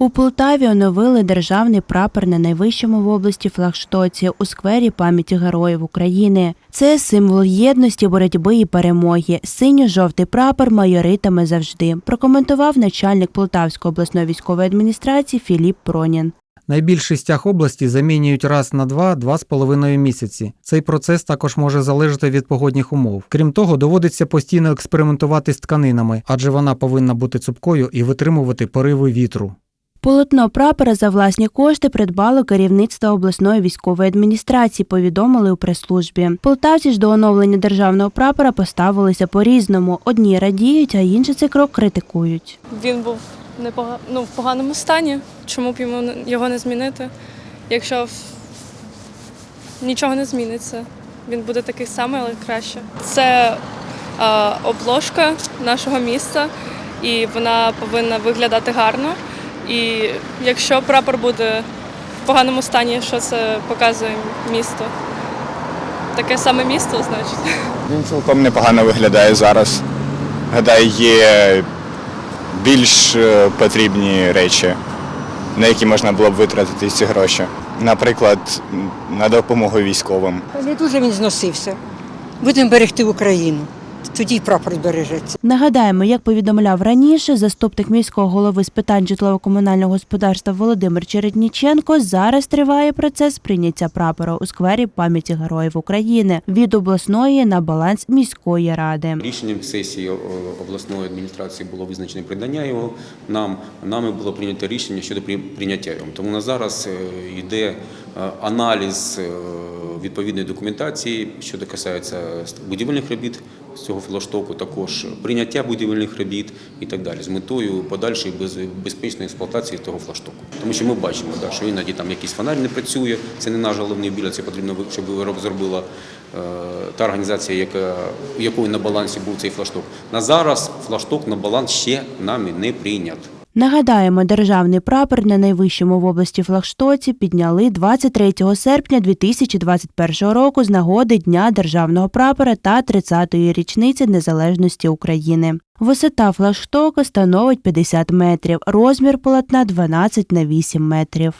У Полтаві оновили державний прапор на найвищому в області флагштоці у сквері пам'яті героїв України. Це символ єдності, боротьби і перемоги. Синьо-жовтий прапор майоритами завжди. Прокоментував начальник Полтавської обласної військової адміністрації Філіп Пронін. Найбільший стяг області замінюють раз на два-два з половиною місяці. Цей процес також може залежати від погодних умов. Крім того, доводиться постійно експериментувати з тканинами, адже вона повинна бути цупкою і витримувати пориви вітру. Полотно прапора за власні кошти придбало керівництво обласної військової адміністрації, повідомили у прес-службі. Полтавці ж до оновлення державного прапора поставилися по-різному. Одні радіють, а інші цей крок критикують. Він був непога... ну, в поганому стані. Чому б йому не- його не змінити? Якщо нічого не зміниться, він буде такий самий, але краще. Це е, обложка нашого міста, і вона повинна виглядати гарно. І якщо прапор буде в поганому стані, що це показує місто? Таке саме місто, значить. Він цілком непогано виглядає зараз. Гадаю, є більш е, потрібні речі, на які можна було б витратити ці гроші. Наприклад, на допомогу військовим. Не дуже він зносився. Будемо берегти Україну. Тоді прапор збережеться. Нагадаємо, як повідомляв раніше, заступник міського голови з питань житлово-комунального господарства Володимир Чередніченко, зараз триває процес прийняття прапора у сквері пам'яті героїв України від обласної на баланс міської ради. Рішенням сесії обласної адміністрації було визначене придання його нам. Нами було прийнято рішення щодо при- прийняття його. Тому на зараз е, йде е, аналіз е, відповідної документації, що касається будівельних робіт з цього флаштоку, також прийняття будівельних робіт і так далі, з метою подальшої без- безпечної експлуатації того флаштоку. Тому що ми бачимо, що іноді там якийсь фонарь не працює, це не наш головний біля, це потрібно, щоб зробила е, та організація, яка, у якої на балансі був цей флашток. На зараз флашток на баланс ще нами не прийнят. Нагадаємо, державний прапор на найвищому в області флагштоці підняли 23 серпня 2021 року з нагоди Дня державного прапора та 30-ї річниці незалежності України. Висота флагштока становить 50 метрів, розмір полотна 12 на 8 метрів.